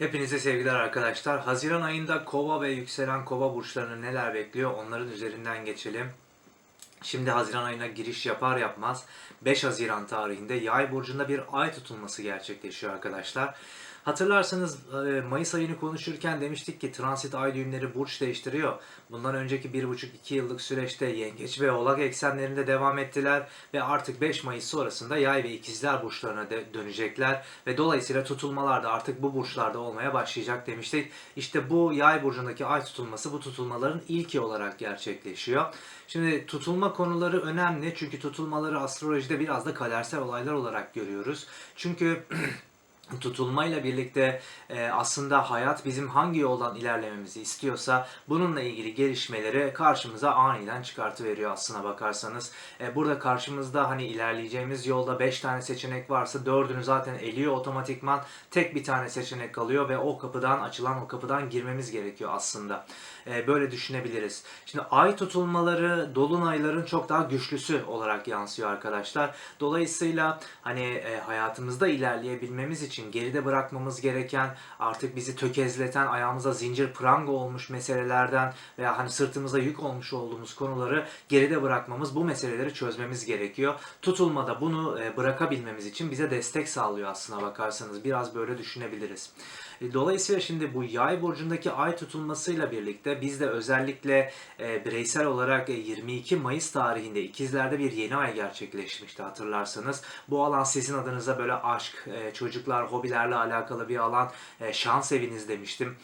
Hepinize sevgiler arkadaşlar. Haziran ayında kova ve yükselen kova burçlarını neler bekliyor onların üzerinden geçelim. Şimdi Haziran ayına giriş yapar yapmaz 5 Haziran tarihinde Yay burcunda bir ay tutulması gerçekleşiyor arkadaşlar. Hatırlarsanız e, Mayıs ayını konuşurken demiştik ki transit ay düğümleri burç değiştiriyor. Bundan önceki 1,5-2 yıllık süreçte yengeç ve oğlak eksenlerinde devam ettiler ve artık 5 Mayıs sonrasında yay ve ikizler burçlarına de dönecekler ve dolayısıyla tutulmalar da artık bu burçlarda olmaya başlayacak demiştik. İşte bu yay burcundaki ay tutulması bu tutulmaların ilki olarak gerçekleşiyor. Şimdi tutulma konuları önemli çünkü tutulmaları astrolojide biraz da kadersel olaylar olarak görüyoruz. Çünkü tutulmayla birlikte e, aslında hayat bizim hangi yoldan ilerlememizi istiyorsa bununla ilgili gelişmeleri karşımıza aniden çıkartıveriyor aslına bakarsanız. E, burada karşımızda hani ilerleyeceğimiz yolda 5 tane seçenek varsa 4'ünü zaten eliyor otomatikman tek bir tane seçenek kalıyor ve o kapıdan açılan o kapıdan girmemiz gerekiyor aslında. E, böyle düşünebiliriz. Şimdi ay tutulmaları dolunayların çok daha güçlüsü olarak yansıyor arkadaşlar. Dolayısıyla hani e, hayatımızda ilerleyebilmemiz için geride bırakmamız gereken artık bizi tökezleten ayağımıza zincir pranga olmuş meselelerden veya hani sırtımıza yük olmuş olduğumuz konuları geride bırakmamız bu meseleleri çözmemiz gerekiyor. Tutulmada bunu e, bırakabilmemiz için bize destek sağlıyor aslına bakarsanız. Biraz böyle düşünebiliriz. E, Dolayısıyla şimdi bu yay burcundaki ay tutulmasıyla birlikte biz de özellikle e, bireysel olarak e, 22 Mayıs tarihinde ikizlerde bir yeni ay gerçekleşmişti hatırlarsanız. Bu alan sizin adınıza böyle aşk, e, çocuklar, hobilerle alakalı bir alan, e, şans eviniz demiştim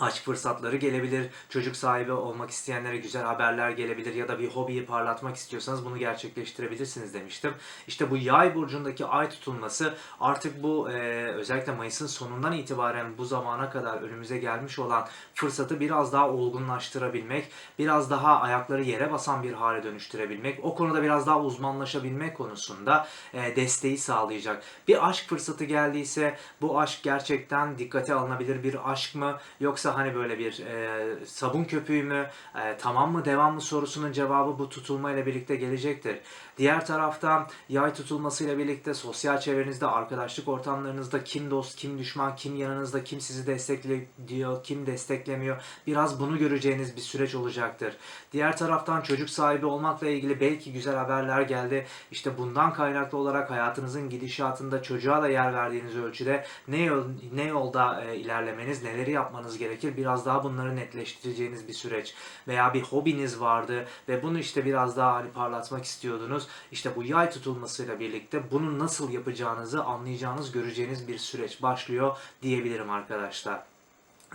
aşk fırsatları gelebilir. Çocuk sahibi olmak isteyenlere güzel haberler gelebilir ya da bir hobiyi parlatmak istiyorsanız bunu gerçekleştirebilirsiniz demiştim. İşte bu yay burcundaki ay tutulması artık bu e, özellikle Mayıs'ın sonundan itibaren bu zamana kadar önümüze gelmiş olan fırsatı biraz daha olgunlaştırabilmek, biraz daha ayakları yere basan bir hale dönüştürebilmek, o konuda biraz daha uzmanlaşabilmek konusunda e, desteği sağlayacak. Bir aşk fırsatı geldiyse bu aşk gerçekten dikkate alınabilir bir aşk mı yoksa hani böyle bir e, sabun köpüğü mü e, tamam mı devam mı sorusunun cevabı bu tutulmayla birlikte gelecektir. Diğer taraftan yay tutulmasıyla birlikte sosyal çevrenizde, arkadaşlık ortamlarınızda kim dost, kim düşman, kim yanınızda, kim sizi destekliyor, kim desteklemiyor. Biraz bunu göreceğiniz bir süreç olacaktır. Diğer taraftan çocuk sahibi olmakla ilgili belki güzel haberler geldi. İşte bundan kaynaklı olarak hayatınızın gidişatında çocuğa da yer verdiğiniz ölçüde ne yol, ne yolda e, ilerlemeniz, neleri yapmanız gerekir biraz daha bunları netleştireceğiniz bir süreç. Veya bir hobiniz vardı ve bunu işte biraz daha hani parlatmak istiyordunuz. İşte bu yay tutulmasıyla birlikte bunu nasıl yapacağınızı anlayacağınız, göreceğiniz bir süreç başlıyor diyebilirim arkadaşlar.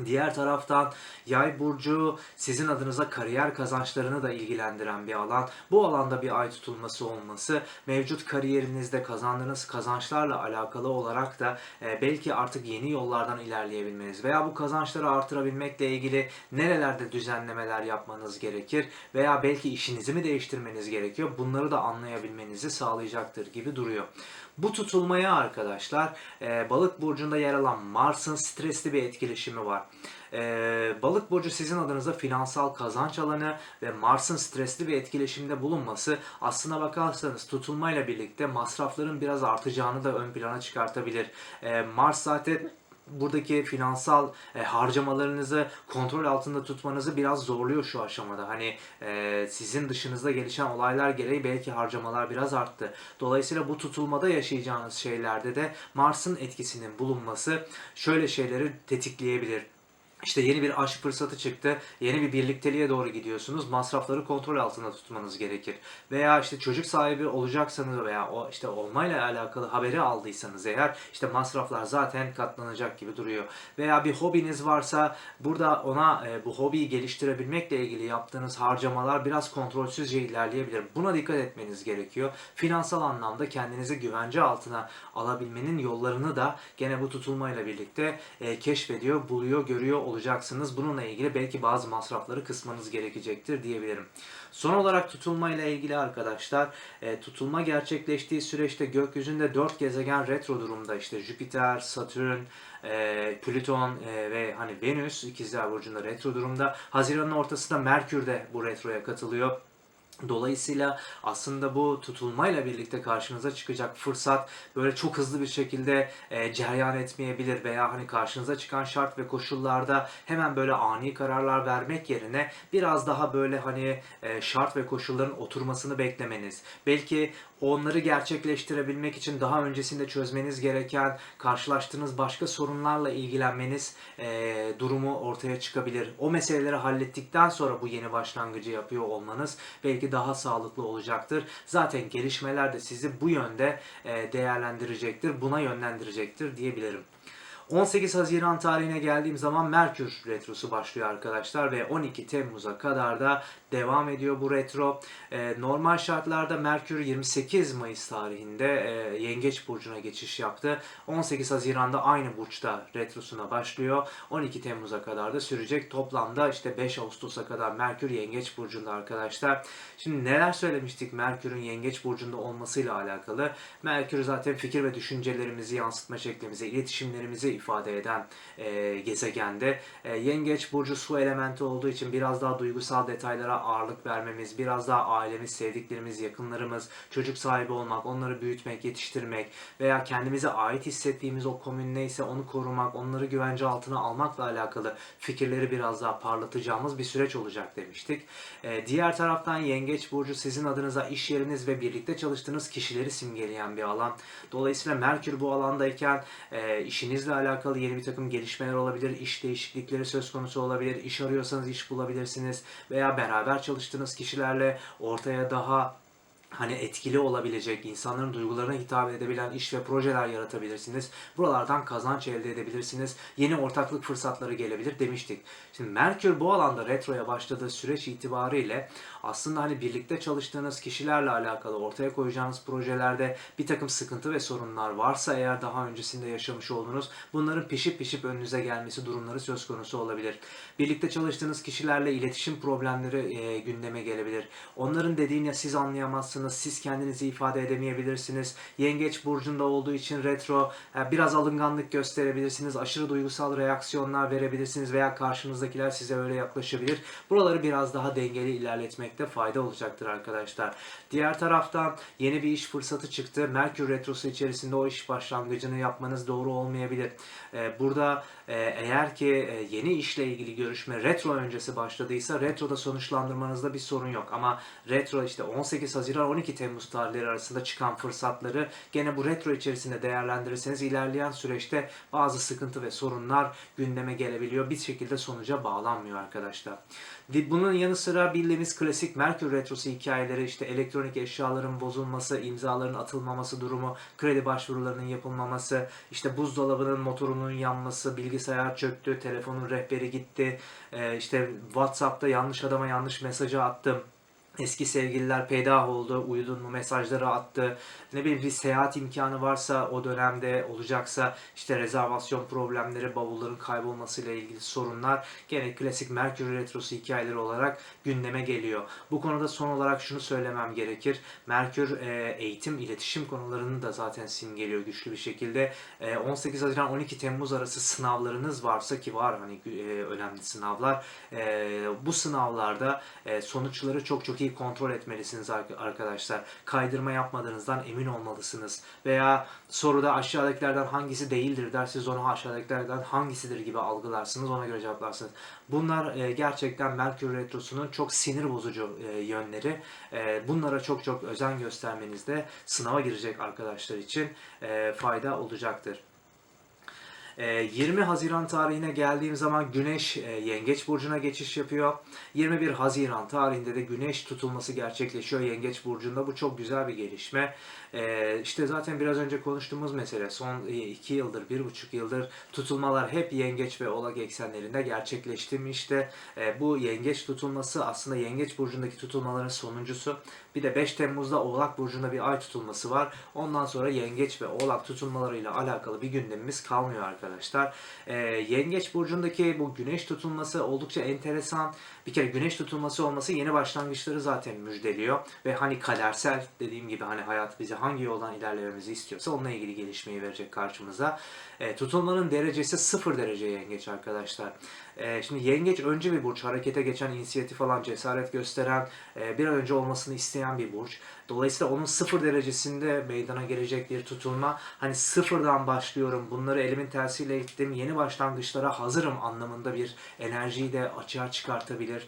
Diğer taraftan yay burcu sizin adınıza kariyer kazançlarını da ilgilendiren bir alan. Bu alanda bir ay tutulması olması mevcut kariyerinizde kazandığınız kazançlarla alakalı olarak da e, belki artık yeni yollardan ilerleyebilmeniz veya bu kazançları artırabilmekle ilgili nerelerde düzenlemeler yapmanız gerekir veya belki işinizi mi değiştirmeniz gerekiyor bunları da anlayabilmenizi sağlayacaktır gibi duruyor. Bu tutulmaya arkadaşlar e, balık burcunda yer alan Mars'ın stresli bir etkileşimi var. E, balık burcu sizin adınıza finansal kazanç alanı ve Mars'ın stresli bir etkileşimde bulunması aslına bakarsanız tutulmayla birlikte masrafların biraz artacağını da ön plana çıkartabilir. E, Mars zaten buradaki finansal e, harcamalarınızı kontrol altında tutmanızı biraz zorluyor şu aşamada. Hani e, sizin dışınızda gelişen olaylar gereği belki harcamalar biraz arttı. Dolayısıyla bu tutulmada yaşayacağınız şeylerde de Mars'ın etkisinin bulunması şöyle şeyleri tetikleyebilir. İşte yeni bir aşk fırsatı çıktı. Yeni bir birlikteliğe doğru gidiyorsunuz. Masrafları kontrol altında tutmanız gerekir. Veya işte çocuk sahibi olacaksanız veya o işte olmayla alakalı haberi aldıysanız eğer işte masraflar zaten katlanacak gibi duruyor. Veya bir hobiniz varsa burada ona e, bu hobiyi geliştirebilmekle ilgili yaptığınız harcamalar biraz kontrolsüzce ilerleyebilir. Buna dikkat etmeniz gerekiyor. Finansal anlamda kendinizi güvence altına alabilmenin yollarını da gene bu tutulmayla birlikte e, keşfediyor, buluyor, görüyor olacaksınız. Bununla ilgili belki bazı masrafları kısmanız gerekecektir diyebilirim. Son olarak tutulma ile ilgili arkadaşlar e, tutulma gerçekleştiği süreçte gökyüzünde 4 gezegen retro durumda işte Jüpiter, Satürn, e, Plüton e, ve hani Venüs ikizler burcunda retro durumda. Haziran'ın ortasında Merkür de bu retroya katılıyor. Dolayısıyla aslında bu tutulmayla birlikte karşınıza çıkacak fırsat böyle çok hızlı bir şekilde e, cereyan etmeyebilir veya hani karşınıza çıkan şart ve koşullarda hemen böyle ani kararlar vermek yerine biraz daha böyle hani e, şart ve koşulların oturmasını beklemeniz, belki onları gerçekleştirebilmek için daha öncesinde çözmeniz gereken karşılaştığınız başka sorunlarla ilgilenmeniz e, durumu ortaya çıkabilir. O meseleleri hallettikten sonra bu yeni başlangıcı yapıyor olmanız belki daha sağlıklı olacaktır. Zaten gelişmeler de sizi bu yönde e, değerlendirecektir, buna yönlendirecektir diyebilirim. 18 Haziran tarihine geldiğim zaman Merkür Retrosu başlıyor arkadaşlar ve 12 Temmuz'a kadar da devam ediyor bu retro. Ee, normal şartlarda Merkür 28 Mayıs tarihinde e, Yengeç Burcu'na geçiş yaptı. 18 Haziran'da aynı burçta retrosuna başlıyor. 12 Temmuz'a kadar da sürecek. Toplamda işte 5 Ağustos'a kadar Merkür Yengeç Burcu'nda arkadaşlar. Şimdi neler söylemiştik Merkür'ün Yengeç Burcu'nda olmasıyla alakalı? Merkür zaten fikir ve düşüncelerimizi yansıtma şeklimizi, iletişimlerimizi ifade eden e, gezegende. E, Yengeç Burcu su elementi olduğu için biraz daha duygusal detaylara ağırlık vermemiz, biraz daha ailemiz, sevdiklerimiz, yakınlarımız, çocuk sahibi olmak, onları büyütmek, yetiştirmek veya kendimize ait hissettiğimiz o komün neyse onu korumak, onları güvence altına almakla alakalı fikirleri biraz daha parlatacağımız bir süreç olacak demiştik. E, diğer taraftan Yengeç Burcu sizin adınıza iş yeriniz ve birlikte çalıştığınız kişileri simgeleyen bir alan. Dolayısıyla Merkür bu alandayken e, işinizle alakalı yeni bir takım gelişmeler olabilir, iş değişiklikleri söz konusu olabilir, iş arıyorsanız iş bulabilirsiniz veya beraber çalıştığınız kişilerle ortaya daha hani etkili olabilecek, insanların duygularına hitap edebilen iş ve projeler yaratabilirsiniz. Buralardan kazanç elde edebilirsiniz. Yeni ortaklık fırsatları gelebilir demiştik. Şimdi Merkür bu alanda retroya başladığı süreç itibariyle aslında hani birlikte çalıştığınız kişilerle alakalı ortaya koyacağınız projelerde bir takım sıkıntı ve sorunlar varsa eğer daha öncesinde yaşamış olduğunuz bunların pişip pişip önünüze gelmesi durumları söz konusu olabilir. Birlikte çalıştığınız kişilerle iletişim problemleri e, gündeme gelebilir. Onların dediğini siz anlayamazsınız, siz kendinizi ifade edemeyebilirsiniz. Yengeç burcunda olduğu için retro e, biraz alınganlık gösterebilirsiniz. Aşırı duygusal reaksiyonlar verebilirsiniz veya karşınızdakiler size öyle yaklaşabilir. Buraları biraz daha dengeli ilerletmekte fayda olacaktır arkadaşlar. Diğer taraftan yeni bir iş fırsatı çıktı. Merkür retrosu içerisinde o iş başlangıcını yapmanız doğru olmayabilir. E, burada e, eğer ki yeni işle ilgili görüşme retro öncesi başladıysa retroda sonuçlandırmanızda bir sorun yok. Ama retro işte 18 Haziran 12 Temmuz tarihleri arasında çıkan fırsatları gene bu retro içerisinde değerlendirirseniz ilerleyen süreçte bazı sıkıntı ve sorunlar gündeme gelebiliyor. Bir şekilde sonuca bağlanmıyor arkadaşlar. Bunun yanı sıra bildiğimiz klasik Merkür Retrosu hikayeleri işte elektronik eşyaların bozulması, imzaların atılmaması durumu, kredi başvurularının yapılmaması, işte buzdolabının motorunun yanması, bilgisayar çöktü, telefonun rehberi gitti, e, işte WhatsApp'ta yanlış adama yanlış mesajı attım Eski sevgililer peydah oldu, uyudun mu mesajları attı. Ne bileyim bir seyahat imkanı varsa o dönemde olacaksa işte rezervasyon problemleri, bavulların kaybolmasıyla ilgili sorunlar gene klasik Merkür Retrosu hikayeleri olarak gündeme geliyor. Bu konuda son olarak şunu söylemem gerekir. Merkür e, eğitim, iletişim konularını da zaten simgeliyor güçlü bir şekilde. E, 18 Haziran 12 Temmuz arası sınavlarınız varsa ki var hani e, önemli sınavlar. E, bu sınavlarda e, sonuçları çok çok iyi kontrol etmelisiniz arkadaşlar. Kaydırma yapmadığınızdan emin olmalısınız. Veya soruda aşağıdakilerden hangisi değildir der siz onu aşağıdakilerden hangisidir gibi algılarsınız ona göre cevaplarsınız. Bunlar e, gerçekten Merkür Retrosu'nun çok sinir bozucu e, yönleri. E, bunlara çok çok özen göstermenizde sınava girecek arkadaşlar için fayda olacaktır. 20 Haziran tarihine geldiğim zaman Güneş Yengeç Burcu'na geçiş yapıyor. 21 Haziran tarihinde de Güneş tutulması gerçekleşiyor Yengeç Burcu'nda. Bu çok güzel bir gelişme. İşte zaten biraz önce konuştuğumuz mesele son 2 yıldır, 1,5 yıldır tutulmalar hep Yengeç ve Oğlak eksenlerinde gerçekleştirmişti. Bu Yengeç tutulması aslında Yengeç Burcu'ndaki tutulmaların sonuncusu. Bir de 5 Temmuz'da Oğlak Burcu'nda bir ay tutulması var. Ondan sonra Yengeç ve Oğlak tutulmalarıyla alakalı bir gündemimiz kalmıyor arkadaşlar. Ee, Yengeç Burcu'ndaki bu güneş tutulması oldukça enteresan. Bir kere güneş tutulması olması yeni başlangıçları zaten müjdeliyor. Ve hani kadersel dediğim gibi hani hayat bize hangi yoldan ilerlememizi istiyorsa onunla ilgili gelişmeyi verecek karşımıza. Ee, tutulmanın derecesi 0 derece yengeç arkadaşlar. Ee, şimdi yengeç önce bir burç, harekete geçen, inisiyatif alan, cesaret gösteren, e, bir an önce olmasını isteyen bir burç. Dolayısıyla onun sıfır derecesinde meydana gelecek bir tutulma. Hani sıfırdan başlıyorum, bunları elimin tersiyle ittim, yeni başlangıçlara hazırım anlamında bir enerjiyi de açığa çıkartabilir.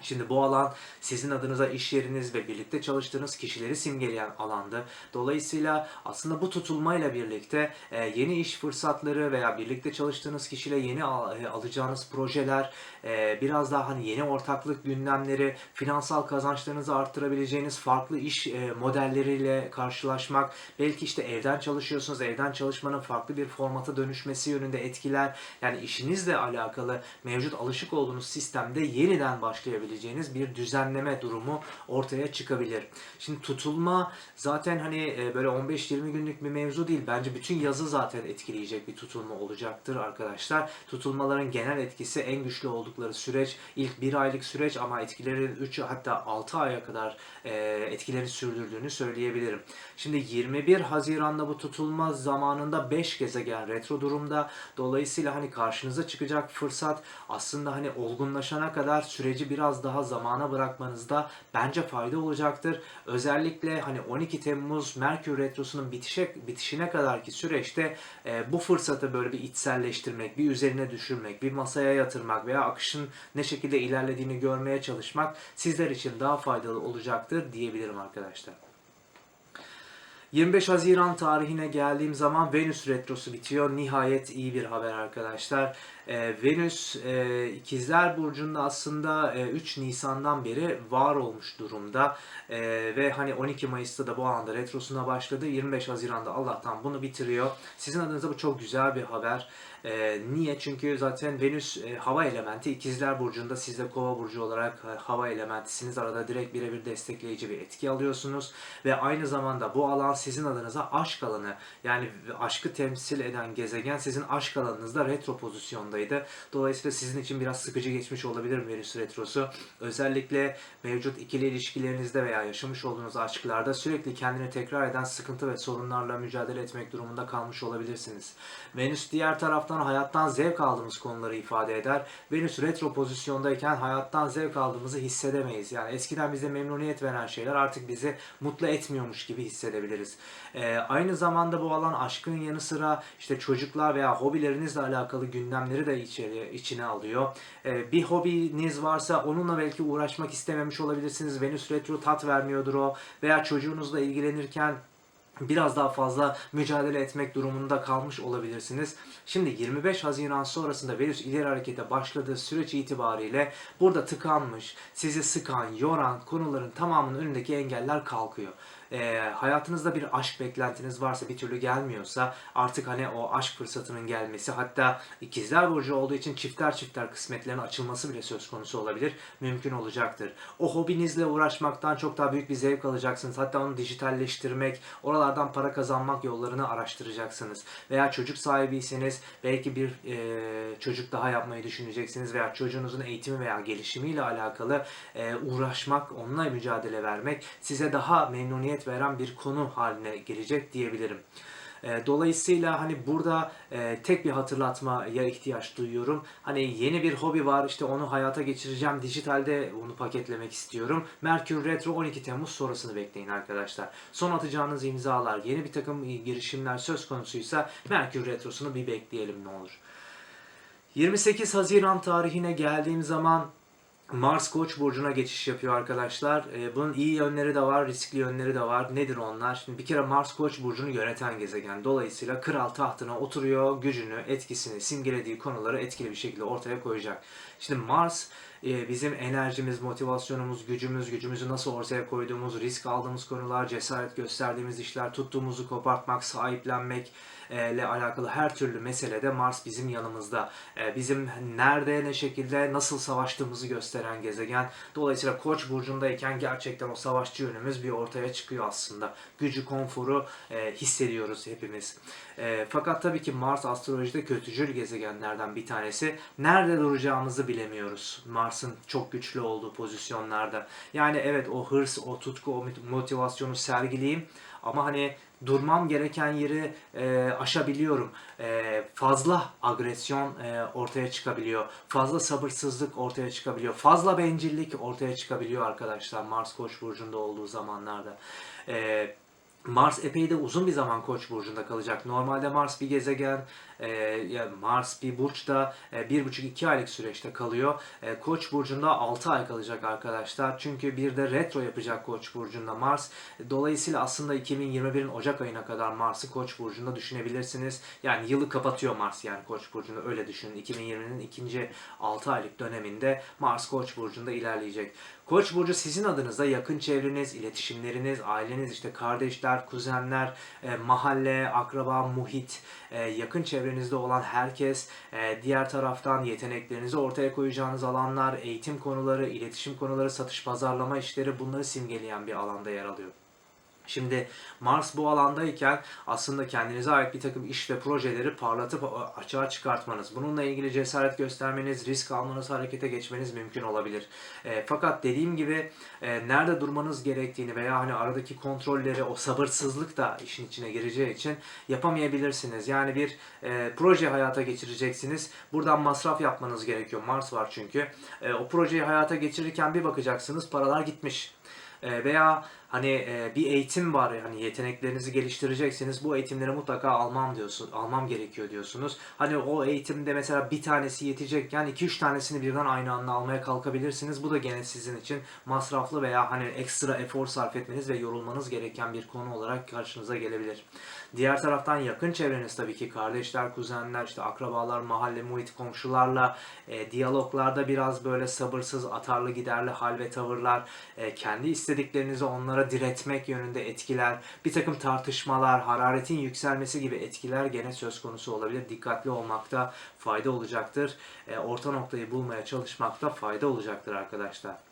Şimdi bu alan sizin adınıza iş yeriniz ve birlikte çalıştığınız kişileri simgeleyen alandı. Dolayısıyla aslında bu tutulmayla birlikte e, yeni iş fırsatları veya birlikte çalıştığınız kişiyle yeni e, alacağınız projeler, e, biraz daha hani yeni ortaklık gündemleri, finansal kazançlarınızı arttırabileceğiniz farklı iş modelleriyle karşılaşmak, belki işte evden çalışıyorsunuz, evden çalışmanın farklı bir formata dönüşmesi yönünde etkiler. Yani işinizle alakalı mevcut alışık olduğunuz sistemde yeniden başlayabileceğiniz bir düzenleme durumu ortaya çıkabilir. Şimdi tutulma zaten hani e, böyle 15-20 günlük bir mevzu değil. Bence bütün yazı zaten etkileyecek bir tutulma olacaktır arkadaşlar. Tutulmaların genel etkisi en güçlü oldukları süreç ilk bir aylık süreç ama etkileri 3 hatta 6 aya kadar e, etkilerini sürdürdüğünü söyleyebilirim. Şimdi 21 Haziran'da bu tutulma zamanında 5 gezegen retro durumda. Dolayısıyla hani karşınıza çıkacak fırsat aslında hani olgunlaşana kadar süreci biraz daha zamana bırakmanızda bence fayda olacaktır. Özellikle hani 12 Temmuz Merkür Retrosu'nun bitişe, bitişine kadarki süreçte e, bu fırsatı böyle bir içselleştirmek, bir üzerine düşürmek, bir masaya yatırmak veya akışın ne şekilde ilerlediğini görmeye çalışmak sizler için daha faydalı olacaktır diyebilirim arkadaşlar. 25 Haziran tarihine geldiğim zaman Venüs retrosu bitiyor. Nihayet iyi bir haber arkadaşlar. Ee, Venüs e, İkizler Burcu'nda aslında e, 3 Nisan'dan beri var olmuş durumda. E, ve hani 12 Mayıs'ta da bu anda retrosuna başladı. 25 Haziran'da Allah'tan bunu bitiriyor. Sizin adınıza bu çok güzel bir haber. E, niye? Çünkü zaten Venüs e, hava elementi İkizler Burcu'nda siz de Kova Burcu olarak e, hava elementisiniz. Arada direkt birebir destekleyici bir etki alıyorsunuz. Ve aynı zamanda bu alan sizin adınıza aşk alanı. Yani aşkı temsil eden gezegen sizin aşk alanınızda retro pozisyondaydı. Dolayısıyla sizin için biraz sıkıcı geçmiş olabilir Venüs retrosu. Özellikle mevcut ikili ilişkilerinizde veya yaşamış olduğunuz aşklarda sürekli kendini tekrar eden sıkıntı ve sorunlarla mücadele etmek durumunda kalmış olabilirsiniz. Venüs diğer taraftan hayattan zevk aldığımız konuları ifade eder. Venüs retro pozisyondayken hayattan zevk aldığımızı hissedemeyiz. Yani eskiden bize memnuniyet veren şeyler artık bizi mutlu etmiyormuş gibi hissedebiliriz. Ee, aynı zamanda bu alan aşkın yanı sıra işte çocuklar veya hobilerinizle alakalı gündemleri de içeri, içine alıyor. Ee, bir hobiniz varsa onunla belki uğraşmak istememiş olabilirsiniz. Venüs retro tat vermiyordur o veya çocuğunuzla ilgilenirken biraz daha fazla mücadele etmek durumunda kalmış olabilirsiniz. Şimdi 25 Haziran sonrasında Venüs ileri harekete başladığı süreç itibariyle burada tıkanmış, sizi sıkan, yoran konuların tamamının önündeki engeller kalkıyor. Ee, hayatınızda bir aşk beklentiniz varsa bir türlü gelmiyorsa artık hani o aşk fırsatının gelmesi hatta ikizler burcu olduğu için çifter çifter kısmetlerin açılması bile söz konusu olabilir. Mümkün olacaktır. O hobinizle uğraşmaktan çok daha büyük bir zevk alacaksınız. Hatta onu dijitalleştirmek, oralardan para kazanmak yollarını araştıracaksınız. Veya çocuk sahibiyseniz belki bir e, çocuk daha yapmayı düşüneceksiniz veya çocuğunuzun eğitimi veya gelişimiyle alakalı e, uğraşmak, onunla mücadele vermek size daha memnuniyet veren bir konu haline gelecek diyebilirim. E, Dolayısıyla hani burada e, tek bir hatırlatmaya ihtiyaç duyuyorum. Hani yeni bir hobi var işte onu hayata geçireceğim. Dijitalde onu paketlemek istiyorum. Merkür Retro 12 Temmuz sonrasını bekleyin arkadaşlar. Son atacağınız imzalar, yeni bir takım girişimler söz konusuysa Merkür Retro'sunu bir bekleyelim ne olur. 28 Haziran tarihine geldiğim zaman Mars Koç burcuna geçiş yapıyor arkadaşlar. Ee, bunun iyi yönleri de var, riskli yönleri de var. Nedir onlar? Şimdi bir kere Mars Koç burcunu yöneten gezegen. Dolayısıyla kral tahtına oturuyor, gücünü, etkisini, simgelediği konuları etkili bir şekilde ortaya koyacak. Şimdi Mars e, bizim enerjimiz, motivasyonumuz, gücümüz, gücümüzü nasıl ortaya koyduğumuz, risk aldığımız konular, cesaret gösterdiğimiz işler, tuttuğumuzu kopartmak, sahiplenmek ile alakalı her türlü meselede Mars bizim yanımızda. E, Bizim nerede, ne şekilde, nasıl savaştığımızı gösteren gezegen. Dolayısıyla Koç burcundayken gerçekten o savaşçı yönümüz bir ortaya çıkıyor aslında. Gücü, konforu e, hissediyoruz hepimiz. E, fakat tabii ki Mars astrolojide kötücül gezegenlerden bir tanesi. Nerede duracağımızı bilemiyoruz. Mars'ın çok güçlü olduğu pozisyonlarda. Yani evet o hırs, o tutku, o motivasyonu sergileyeyim ama hani durmam gereken yeri e, aşabiliyorum. E, fazla agresyon e, ortaya çıkabiliyor. Fazla sabırsızlık ortaya çıkabiliyor. Fazla bencillik ortaya çıkabiliyor arkadaşlar Mars Koç burcunda olduğu zamanlarda. E, Mars epey de uzun bir zaman Koç burcunda kalacak. Normalde Mars bir gezegen, e, Mars bir burçta e, bir buçuk iki aylık süreçte kalıyor. E, Koç burcunda 6 ay kalacak arkadaşlar. Çünkü bir de retro yapacak Koç burcunda Mars. Dolayısıyla aslında 2021'in Ocak ayına kadar Mars'ı Koç burcunda düşünebilirsiniz. Yani yılı kapatıyor Mars yani Koç burcunda öyle düşünün. 2020'nin ikinci 6 aylık döneminde Mars Koç burcunda ilerleyecek. Koç burcu sizin adınıza yakın çevreniz, iletişimleriniz, aileniz, işte kardeşler, kuzenler, e, mahalle, akraba, muhit, e, yakın çevrenizde olan herkes, e, diğer taraftan yeteneklerinizi ortaya koyacağınız alanlar, eğitim konuları, iletişim konuları, satış pazarlama işleri bunları simgeleyen bir alanda yer alıyor. Şimdi Mars bu alandayken aslında kendinize ait bir takım iş ve projeleri parlatıp açığa çıkartmanız, bununla ilgili cesaret göstermeniz, risk almanız, harekete geçmeniz mümkün olabilir. E, fakat dediğim gibi e, nerede durmanız gerektiğini veya hani aradaki kontrolleri, o sabırsızlık da işin içine gireceği için yapamayabilirsiniz. Yani bir e, proje hayata geçireceksiniz. Buradan masraf yapmanız gerekiyor. Mars var çünkü. E, o projeyi hayata geçirirken bir bakacaksınız paralar gitmiş. E, veya hani e, bir eğitim var hani yeteneklerinizi geliştireceksiniz bu eğitimleri mutlaka almam diyorsun almam gerekiyor diyorsunuz. Hani o eğitimde mesela bir tanesi yetecekken 2-3 tanesini birden aynı anda almaya kalkabilirsiniz. Bu da gene sizin için masraflı veya hani ekstra efor sarf etmeniz ve yorulmanız gereken bir konu olarak karşınıza gelebilir. Diğer taraftan yakın çevreniz tabii ki kardeşler, kuzenler, işte akrabalar, mahalle, muhit, komşularla e, diyaloglarda biraz böyle sabırsız, atarlı, giderli hal ve tavırlar, e, kendi istediklerinizi onlara diretmek yönünde etkiler, bir takım tartışmalar, hararetin yükselmesi gibi etkiler gene söz konusu olabilir. Dikkatli olmakta fayda olacaktır. E, orta noktayı bulmaya çalışmakta fayda olacaktır arkadaşlar.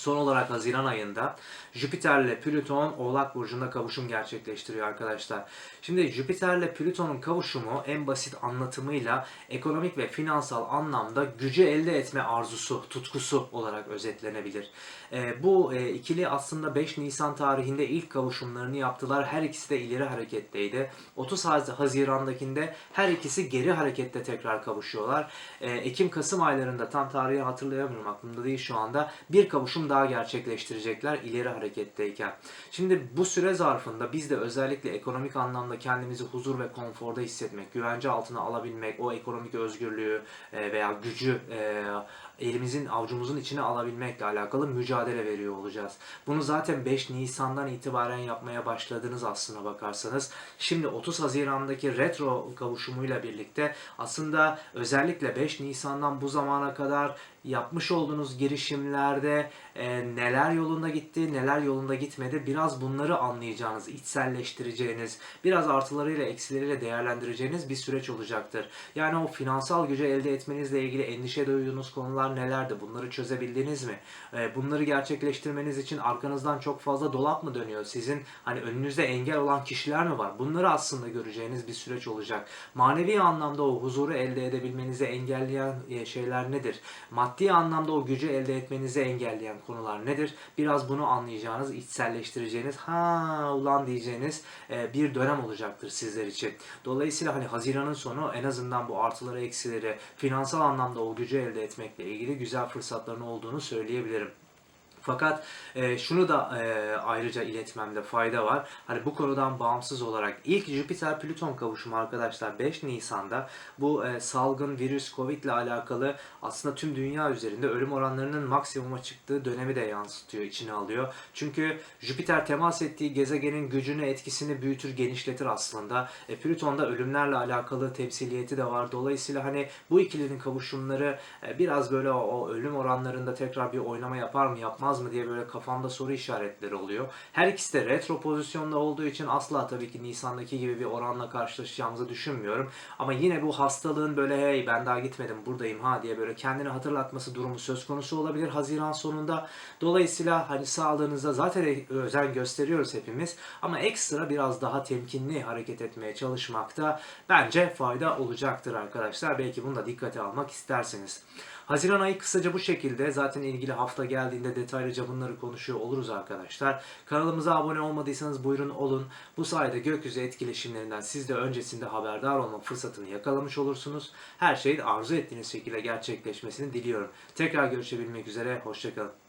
Son olarak Haziran ayında Jüpiter ile Plüton Oğlak Burcu'nda kavuşum gerçekleştiriyor arkadaşlar. Şimdi Jüpiter ile Plüton'un kavuşumu en basit anlatımıyla ekonomik ve finansal anlamda gücü elde etme arzusu, tutkusu olarak özetlenebilir. E, bu e, ikili aslında 5 Nisan tarihinde ilk kavuşumlarını yaptılar. Her ikisi de ileri hareketteydi. 30 Haziran'dakinde her ikisi geri harekette tekrar kavuşuyorlar. E, Ekim-Kasım aylarında tam tarihi hatırlayamıyorum aklımda değil şu anda. Bir kavuşum daha gerçekleştirecekler ileri hareketteyken. Şimdi bu süre zarfında biz de özellikle ekonomik anlamda kendimizi huzur ve konforda hissetmek, güvence altına alabilmek, o ekonomik özgürlüğü e, veya gücü e, elimizin avucumuzun içine alabilmekle alakalı mücadele veriyor olacağız. Bunu zaten 5 Nisan'dan itibaren yapmaya başladınız aslına bakarsanız. Şimdi 30 Haziran'daki retro kavuşumuyla birlikte aslında özellikle 5 Nisan'dan bu zamana kadar yapmış olduğunuz girişimlerde e, neler yolunda gitti, neler yolunda gitmedi biraz bunları anlayacağınız, içselleştireceğiniz, biraz artılarıyla eksileriyle değerlendireceğiniz bir süreç olacaktır. Yani o finansal gücü elde etmenizle ilgili endişe duyduğunuz konular nelerdi? Bunları çözebildiniz mi? E, bunları gerçekleştirmeniz için arkanızdan çok fazla dolap mı dönüyor? Sizin hani önünüzde engel olan kişiler mi var? Bunları aslında göreceğiniz bir süreç olacak. Manevi anlamda o huzuru elde edebilmenizi engelleyen e, şeyler nedir? Maddi anlamda o gücü elde etmenizi engelleyen konular nedir? Biraz bunu anlayacağınız, içselleştireceğiniz, ha ulan diyeceğiniz e, bir dönem olacaktır sizler için. Dolayısıyla hani Haziran'ın sonu en azından bu artıları, eksileri, finansal anlamda o gücü elde etmekle ilgili güzel fırsatların olduğunu söyleyebilirim. Fakat e, şunu da e, ayrıca iletmemde fayda var. Hani bu konudan bağımsız olarak ilk Jüpiter-Plüton kavuşumu arkadaşlar 5 Nisan'da bu e, salgın virüs Covid ile alakalı aslında tüm dünya üzerinde ölüm oranlarının maksimuma çıktığı dönemi de yansıtıyor, içine alıyor. Çünkü Jüpiter temas ettiği gezegenin gücünü, etkisini büyütür, genişletir aslında. E, Plüton'da ölümlerle alakalı temsiliyeti de var. Dolayısıyla hani bu ikilinin kavuşumları e, biraz böyle o, o ölüm oranlarında tekrar bir oynama yapar mı, yapmaz mı diye böyle kafamda soru işaretleri oluyor. Her ikisi de retro pozisyonda olduğu için asla tabii ki Nisan'daki gibi bir oranla karşılaşacağımızı düşünmüyorum. Ama yine bu hastalığın böyle hey ben daha gitmedim buradayım ha diye böyle kendini hatırlatması durumu söz konusu olabilir Haziran sonunda. Dolayısıyla hani sağlığınıza zaten özen gösteriyoruz hepimiz ama ekstra biraz daha temkinli hareket etmeye çalışmakta bence fayda olacaktır arkadaşlar. Belki bunu da dikkate almak isterseniz. Haziran ayı kısaca bu şekilde. Zaten ilgili hafta geldiğinde detaylıca bunları konuşuyor oluruz arkadaşlar. Kanalımıza abone olmadıysanız buyurun olun. Bu sayede gökyüzü etkileşimlerinden siz de öncesinde haberdar olma fırsatını yakalamış olursunuz. Her şeyin arzu ettiğiniz şekilde gerçekleşmesini diliyorum. Tekrar görüşebilmek üzere. Hoşçakalın.